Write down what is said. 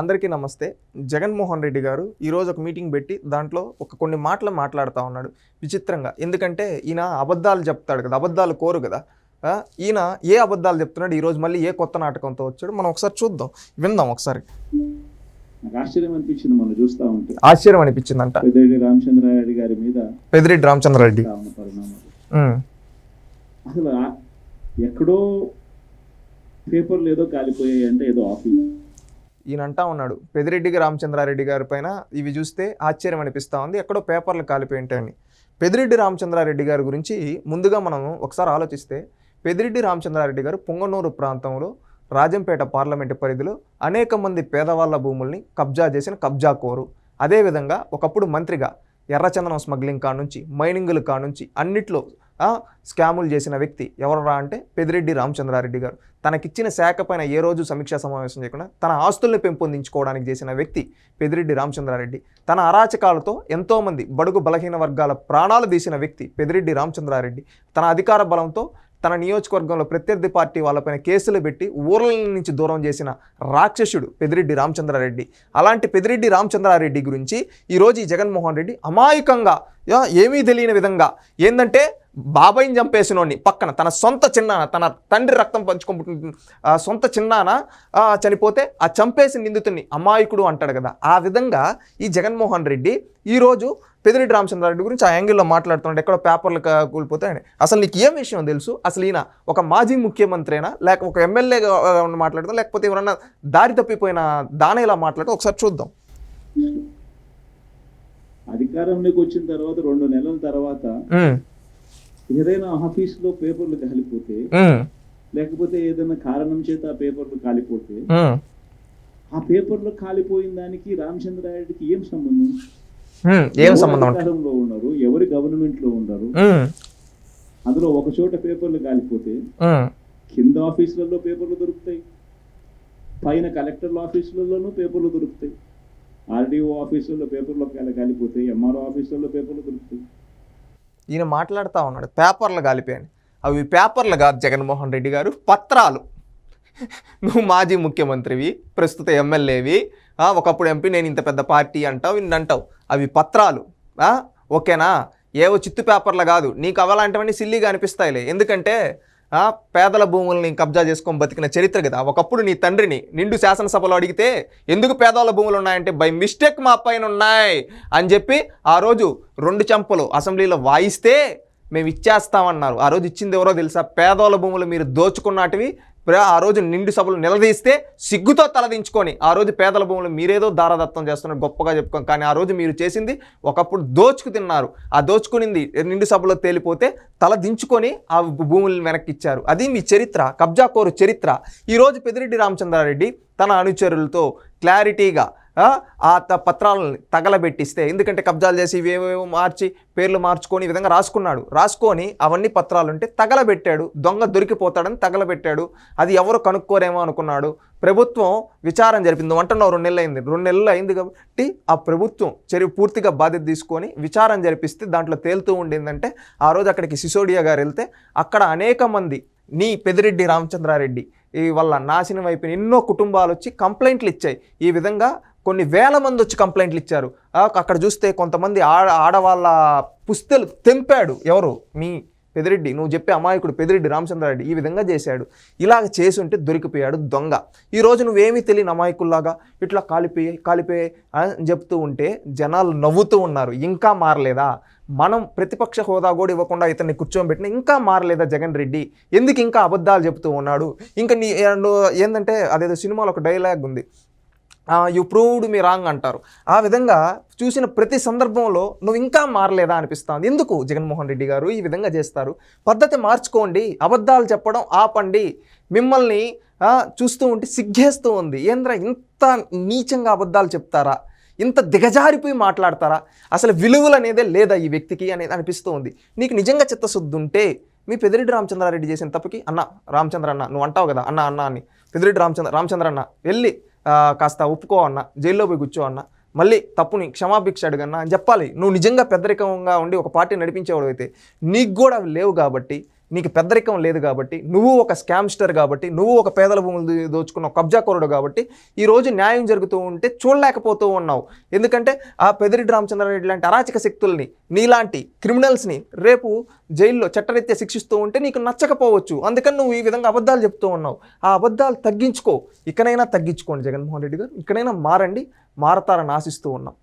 అందరికీ నమస్తే. జగన్మోహన్ రెడ్డి గారు ఈరోజు ఒక మీటింగ్ పెట్టి దాంట్లో ఒక కొన్ని మాటలు మాట్లాడుతూ ఉన్నాడు. విచిత్రంగా. ఎందుకంటే ఈయన అబద్ధాలు చెప్తాడు కదా అబద్ధాలు కోరు కదా. ఈయన ఏ అబద్ధాలు చెప్తున్నాడు ఈరోజు మళ్ళీ ఏ కొత్త నాటకంతో వచ్చాడు మనం ఒకసారి చూద్దాం. విందాం ఒకసారి. ఆశ్చర్యం అనిపించింది మనం చూస్తా ఉంటే. ఆశ్చర్యం అనిపించిందంట. పెద్దరెడ్డి రామచంద్రారెడ్డి గారి మీద రామచంద్రారెడ్డి అసలు ఎక్కడో పేపర్లు ఏదో కాలిపోయాయి అంటే ఏదో ఆఫీస్. ఈయన అంటా ఉన్నాడు పెదిరెడ్డికి రామచంద్రారెడ్డి గారి పైన ఇవి చూస్తే ఆశ్చర్యం అనిపిస్తూ ఉంది. ఎక్కడో పేపర్లు కాలిపోయింటాయని పెదిరెడ్డి రామచంద్రారెడ్డి గారి గురించి ముందుగా మనం ఒకసారి ఆలోచిస్తే పెదిరెడ్డి రామచంద్రారెడ్డి గారు పొంగనూరు ప్రాంతంలో రాజంపేట పార్లమెంటు పరిధిలో అనేక మంది పేదవాళ్ళ భూముల్ని కబ్జా చేసిన కబ్జా కోరు. అదేవిధంగా ఒకప్పుడు మంత్రిగా ఎర్రచందనం స్మగ్లింగ్ కానుంచి మైనింగులు కానుంచి అన్నిట్లో స్కాములు చేసిన వ్యక్తి ఎవరరా అంటే పెదిరెడ్డి రామచంద్రారెడ్డి గారు. తనకిచ్చిన శాఖ పైన ఏ రోజు సమీక్షా సమావేశం చేయకుండా తన ఆస్తుల్ని పెంపొందించుకోవడానికి చేసిన వ్యక్తి పెదిరెడ్డి రామచంద్రారెడ్డి. తన అరాచకాలతో ఎంతోమంది బడుగు బలహీన వర్గాల ప్రాణాలు తీసిన వ్యక్తి పెదిరెడ్డి రామచంద్రారెడ్డి. తన అధికార బలంతో తన నియోజకవర్గంలో ప్రత్యర్థి పార్టీ వాళ్ళపైన కేసులు పెట్టి ఊర్ల నుంచి దూరం చేసిన రాక్షసుడు పెదిరెడ్డి రామచంద్రారెడ్డి. అలాంటి పెదిరెడ్డి రామచంద్రారెడ్డి గురించి ఈరోజు ఈ జగన్మోహన్ రెడ్డి అమాయకంగా ఏమీ తెలియని విధంగా ఏంటంటే బాబాయిని చంపేసినోడిని పక్కన తన సొంత చిన్నాన తన తండ్రి రక్తం పంచుకుంటు ఆ సొంత చిన్నాన చనిపోతే ఆ చంపేసి నిందితుడిని అమాయకుడు అంటాడు కదా. ఆ విధంగా ఈ జగన్మోహన్ రెడ్డి ఈరోజు పెదిరెడ్డి రామచంద్రారెడ్డి గురించి ఆ యాంగిల్లో మాట్లాడుతున్నాడు ఎక్కడో పేపర్లు కా- కూలిపోతే అని. అసలు నీకు ఏం విషయం తెలుసు? అసలు ఈయన ఒక మాజీ ముఖ్యమంత్రినా? లేక ఒక ఎమ్మెల్యేగా మాట్లాడతాం లేకపోతే ఎవరన్నా దారి తప్పిపోయిన దాని ఇలా మాట్లాడుతూ ఒకసారి చూద్దాం. అధికారంలోకి వచ్చిన తర్వాత రెండు నెలల తర్వాత ఏదైనా ఆఫీసులో పేపర్లు కాలిపోతే లేకపోతే ఏదైనా కారణం చేత ఆ పేపర్లు కాలిపోతే ఆ పేపర్లు కాలిపోయిన దానికి రామచంద్రారెడ్డికి ఏం సంబంధం? ఏం సంబంధం ఉన్నారు? ఎవరి గవర్నమెంట్లో ఉన్నారు అందులో ఒక చోట పేపర్లు కాలిపోతే కింద ఆఫీసులలో పేపర్లు దొరుకుతాయి. పైన కలెక్టర్ల ఆఫీసులలోనూ పేపర్లు దొరుకుతాయి. ఆర్డీఓ ఆఫీసుల్లో పేపర్లు కాలి- కాలిపోతాయి ఎంఆర్ఓ ఆఫీసుల్లో పేపర్లు దొరుకుతాయి. ఈయన మాట్లాడుతూ ఉన్నాడు. పేపర్లు కాలిపోయాను అవి పేపర్లు కాదు జగన్మోహన్ రెడ్డి గారు పత్రాలు. నువ్వు మాజీ ముఖ్యమంత్రివి ప్రస్తుత ఎమ్మెల్యేవి ఒకప్పుడు ఎంపీ నేను ఇంత పెద్ద పార్టీ అంటావు ఇన్ని అంటావు. అవి పత్రాలు. ఓకేనా? ఏవో చిత్తు పేపర్లు కాదు. నీకు అవలాంటివన్నీ సిల్లీగా అనిపిస్తాయిలే. ఎందుకంటే పేదల భూముల్ని కబ్జా చేసుకొని బతికిన చరిత్ర కదా. ఒకప్పుడు నీ తండ్రిని నిండు శాసనసభలో అడిగితే ఎందుకు పేదల భూములు ఉన్నాయంటే బై మిస్టేక్ మా పైన ఉన్నాయి అని చెప్పి ఆ రోజు రెండు చెంపలు అసెంబ్లీలో వాయిస్తే మేము ఇచ్చేస్తామన్నారు. ఆ రోజు ఇచ్చింది ఎవరో తెలుసా? పేదవాళ్ళ భూములు మీరు దోచుకున్నటివి ఆ రోజు నిండు సభలు నిలదీస్తే సిగ్గుతో తలదించుకొని ఆ రోజు పేదల భూములు మీరేదో దారదత్తం చేస్తున్నారు గొప్పగా చెప్పుకోం కానీ ఆ రోజు మీరు చేసింది ఒకప్పుడు దోచుకు తిన్నారు. ఆ దోచుకునింది నిండు సభలో తేలిపోతే తల దించుకొని ఆ భూములను వెనక్కి ఇచ్చారు అది మీ చరిత్ర కబ్జా కోరు చరిత్ర ఈరోజు పెదిరెడ్డి రామచంద్రారెడ్డి తన అనుచరులతో క్లారిటీగా ఆ, త- పత్రాలను తగలబెట్టిస్తే ఎందుకంటే కబ్జాలు చేసి ఇవేవేవో మార్చి పేర్లు మార్చుకొని ఈ విధంగా రాసుకున్నాడు. రాసుకొని అవన్నీ పత్రాలు ఉంటే తగలబెట్టాడు. దొంగ దొరికిపోతాడని తగలబెట్టాడు. అది ఎవరు కనుక్కోరేమో అనుకున్నాడు. ప్రభుత్వం విచారం జరిపింది. వంటలో అంటున్నావు రెండు నెలలు అయింది రెండు నెలలు అయింది కాబట్టి ఆ ప్రభుత్వం చర్య పూర్తిగా బాధ్యత తీసుకొని విచారం జరిపిస్తే దాంట్లో తేలుతూ ఉండిందంటే ఆ రోజు అక్కడికి సిసోడియా గారు వెళ్తే అక్కడ అనేక మంది నీ పెదిరెడ్డి రామచంద్రారెడ్డి ఈ వల్ల నాశనం అయిపోయిన ఎన్నో కుటుంబాలు వచ్చి కంప్లైంట్లు ఇచ్చాయి. ఈ విధంగా కొన్ని వేల మంది వచ్చి కంప్లైంట్లు ఇచ్చారు. అక్కడ చూస్తే కొంతమంది ఆడ ఆడవాళ్ళ పుస్తలు తెంపాడు ఎవరు? మీ పెదిరెడ్డి. నువ్వు చెప్పే అమాయకుడు పెదిరెడ్డి రామచంద్రారెడ్డి ఈ విధంగా చేశాడు. ఇలాగ చేసి ఉంటే దొరికిపోయాడు దొంగ. ఈ రోజు నువ్వేమీ తెలియని అమాయకుల్లాగా ఇట్లా కాలిపోయాయి కాలిపోయాయి అని చెప్తూ ఉంటే జనాలు నవ్వుతూ ఉన్నారు. ఇంకా మారలేదా? మనం ప్రతిపక్ష హోదా కూడా ఇవ్వకుండా ఇతన్ని కూర్చోబెట్టిన ఇంకా మారలేదా జగన్ రెడ్డి? ఎందుకు ఇంకా అబద్ధాలు చెప్తూ ఉన్నాడు? ఇంకా నీ ఏంటంటే అదేదో సినిమాలో ఒక డైలాగ్ ఉంది. యు ప్రూవ్డ్ మీ రాంగ్ అంటారు. ఆ విధంగా చూసిన ప్రతి సందర్భంలో నువ్వు ఇంకా మారలేదా అనిపిస్తుంది. ఎందుకు? జగన్మోహన్ రెడ్డి గారు ఈ విధంగా చేస్తారు. పద్ధతి మార్చుకోండి. అబద్ధాలు చెప్పడం ఆపండి. మిమ్మల్ని చూస్తూ ఉంటే సిగ్గేస్తూ ఉంది. ఏంద్ర ఇంత నీచంగా అబద్ధాలు చెప్తారా? ఇంత దిగజారిపోయి మాట్లాడతారా? అసలు విలువలు అనేదే లేదా ఈ వ్యక్తికి అనేది అనిపిస్తూ ఉంది. నీకు నిజంగా చిత్తశుద్ధి ఉంటే మీ పెదిరెడ్డి రామచంద్రారెడ్డి చేసిన తప్పకి అన్న రామచంద్ర అన్న నువ్వు అంటావు కదా అన్న అన్న అని. పెదిరెడ్డి రామచంద్ర రామచంద్ర అన్న వెళ్ళి కాస్త ఒప్పుకో అన్న జైల్లో పోయి కూర్చో అన్న మళ్ళీ తప్పుని క్షమాభిక్ష అడుగన్నా అని చెప్పాలి. నువ్వు నిజంగా పెద్దరికంగా ఉండి ఒక పార్టీ నడిపించేవాడు అయితే నీకు కూడా అవి లేవు కాబట్టి నీకు పెద్దరికం లేదు కాబట్టి నువ్వు ఒక స్కామ్స్టర్ కాబట్టి నువ్వు ఒక పేదల భూములు దోచుకున్న కబ్జాకోరుడు కాబట్టి ఈరోజు న్యాయం జరుగుతూ ఉంటే చూడలేకపోతూ ఉన్నావు. ఎందుకంటే ఆ పెదిరెడ్డి రామచంద్రారెడ్డి లాంటి అరాచక శక్తుల్ని నీలాంటి క్రిమినల్స్ని రేపు జైల్లో చట్టరీత్యా శిక్షిస్తూ ఉంటే నీకు నచ్చకపోవచ్చు. అందుకని నువ్వు ఈ విధంగా అబద్ధాలు చెప్తూ ఉన్నావు. ఆ అబద్ధాలు తగ్గించుకో. ఇకనైనా తగ్గించుకోండి జగన్మోహన్ రెడ్డి గారు. ఇకనైనా మారండి. మారతారని ఆశిస్తూ ఉన్నాం.